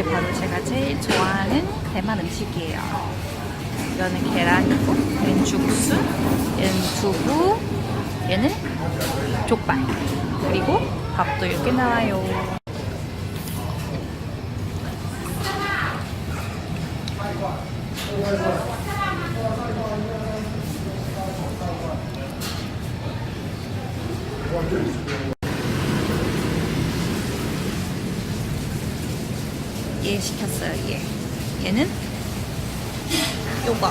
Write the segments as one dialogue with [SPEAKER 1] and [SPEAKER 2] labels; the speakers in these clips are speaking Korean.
[SPEAKER 1] 이게 바로 제가 제일 좋아하는 대만 음식이에요. 이거는 계란이고, 얘는 죽수, 얘는 두부, 얘는 족발. 그리고 밥도 이렇게 나와요. 얘 시켰어요, 얘. 얘는 요거.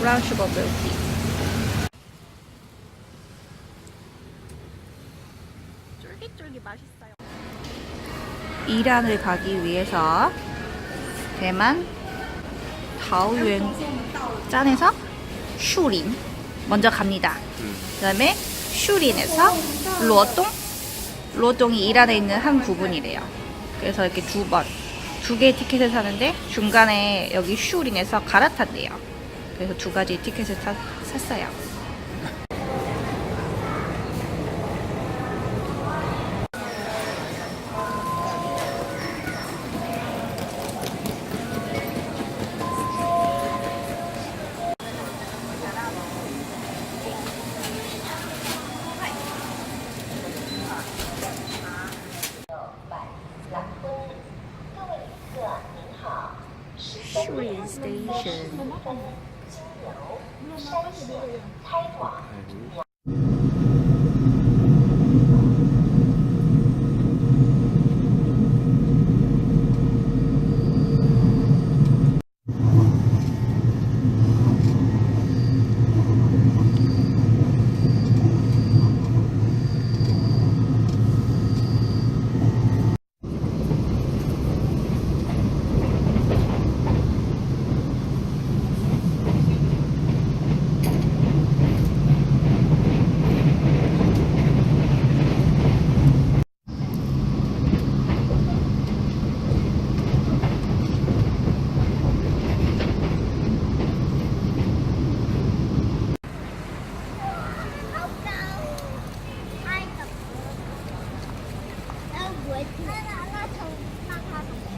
[SPEAKER 1] 브라운 슈거 밀티. 쫄깃쫄깃 맛있어요. 이란을 가기 위해서 대만 다오유엔 짠에서 슈린 먼저 갑니다. 그 다음에 슈린에서 로동 로동이 이란에 있는 한 부분이래요. 그래서 이렇게 두 번, 두 개의 티켓을 사는데 중간에 여기 슈린에서 갈아탄대요. 그래서 두 가지 티켓을 사, 샀어요. 슈린 我今天拉
[SPEAKER 2] 拉头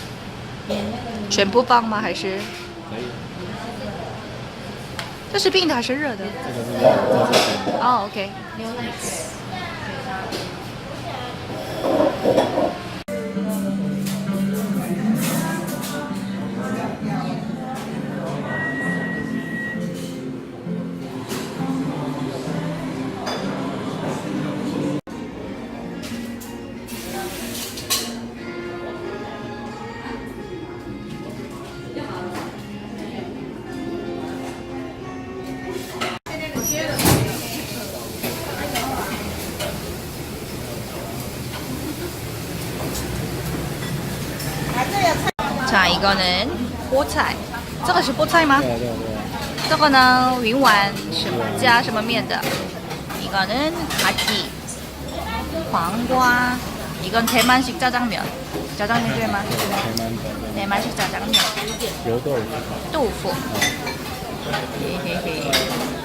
[SPEAKER 1] 全部放吗？还是
[SPEAKER 2] 可以。
[SPEAKER 1] 这是冰的还是热的？
[SPEAKER 2] 这个是热的
[SPEAKER 1] 哦，OK。 자, 이거는 菠菜. 这个是菠菜吗?
[SPEAKER 2] 对对对。
[SPEAKER 1] 저거는 云碗什么加什么面的 이거는 가지黄瓜 이건 대만식 짜장면 짜장면 대만
[SPEAKER 2] 대만 짜장.
[SPEAKER 1] 대만식 짜장면
[SPEAKER 2] 油豆腐。
[SPEAKER 1] 豆腐 헤헤헤